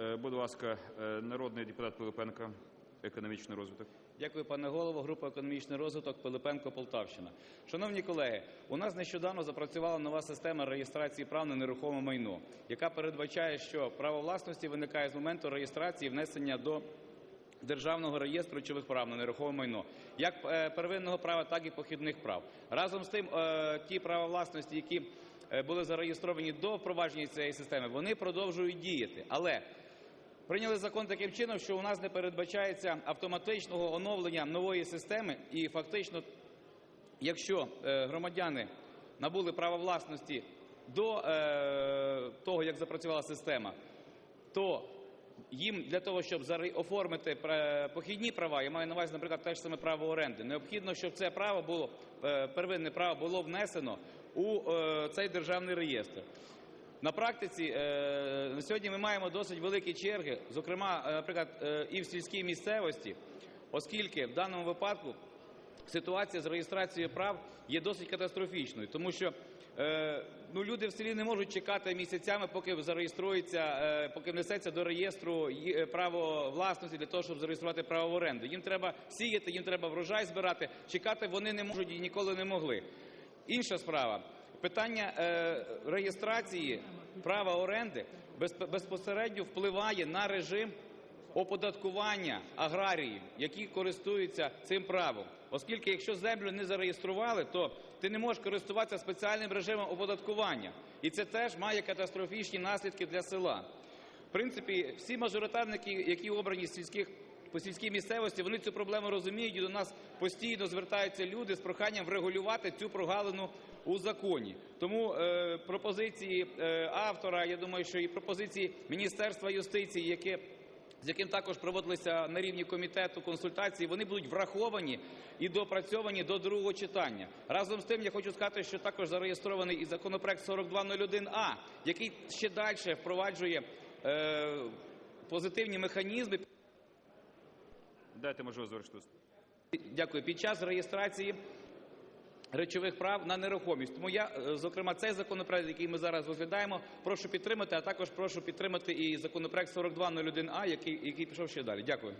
Е, Будь ласка, е, народний депутат Пилипенко, економічний розвиток. Дякую, пане голово. Група «Економічний розвиток», Пилипенко, Полтавщина. Шановні колеги, у нас нещодавно запрацювала нова система реєстрації прав на нерухоме майно, яка передбачає, що право власності виникає з моменту реєстрації внесення до Державного реєстру речових прав на нерухоме майно, як е, первинного права, так і похідних прав. Разом з тим, ті права власності, які були зареєстровані до впровадження цієї системи, вони продовжують діяти. Але Прийняли закон таким чином, що у нас не передбачається автоматичного оновлення нової системи, і фактично, якщо е, громадяни набули право власності до е, того, як запрацювала система, то їм для того, щоб оформити похідні права, я маю на увазі, наприклад, те ж саме право оренди, необхідно, щоб це право було, е, первинне право було внесено у цей державний реєстр. На практиці е, сьогодні ми маємо досить великі черги, зокрема, е, наприклад, е, і в сільській місцевості, оскільки в даному випадку ситуація з реєстрацією прав є досить катастрофічною, тому що ну, люди в селі не можуть чекати місяцями, поки зареєструється, поки внесеться до реєстру право власності для того, щоб зареєструвати право в оренду. Їм треба сіяти, їм треба врожай збирати. Чекати вони не можуть і ніколи не могли. Інша справа. Питання е, реєстрації права оренди безпосередньо впливає на режим оподаткування аграріїв, які користуються цим правом. Оскільки, якщо землю не зареєстрували, то ти не можеш користуватися спеціальним режимом оподаткування. І це теж має катастрофічні наслідки для села. В принципі, всі мажоритарники, які обрані з сільських по сільській місцевості, вони цю проблему розуміють, і до нас постійно звертаються люди з проханням врегулювати цю прогалину у законі. Тому е, пропозиції е, автора, я думаю, що і пропозиції Міністерства юстиції, яке з яким також проводилися на рівні комітету консультації, вони будуть враховані і доопрацьовані до другого читання. Разом з тим, я хочу сказати, що також зареєстрований і законопроект 4201А, який ще далі впроваджує е, позитивні механізми. Дайте можливість завершити. Дякую. Під час реєстрації речових прав на нерухомість. Тому я, е, зокрема, цей законопроект, який ми зараз розглядаємо, прошу підтримати, а також прошу підтримати і законопроект 4201А, який, який пішов ще далі. Дякую.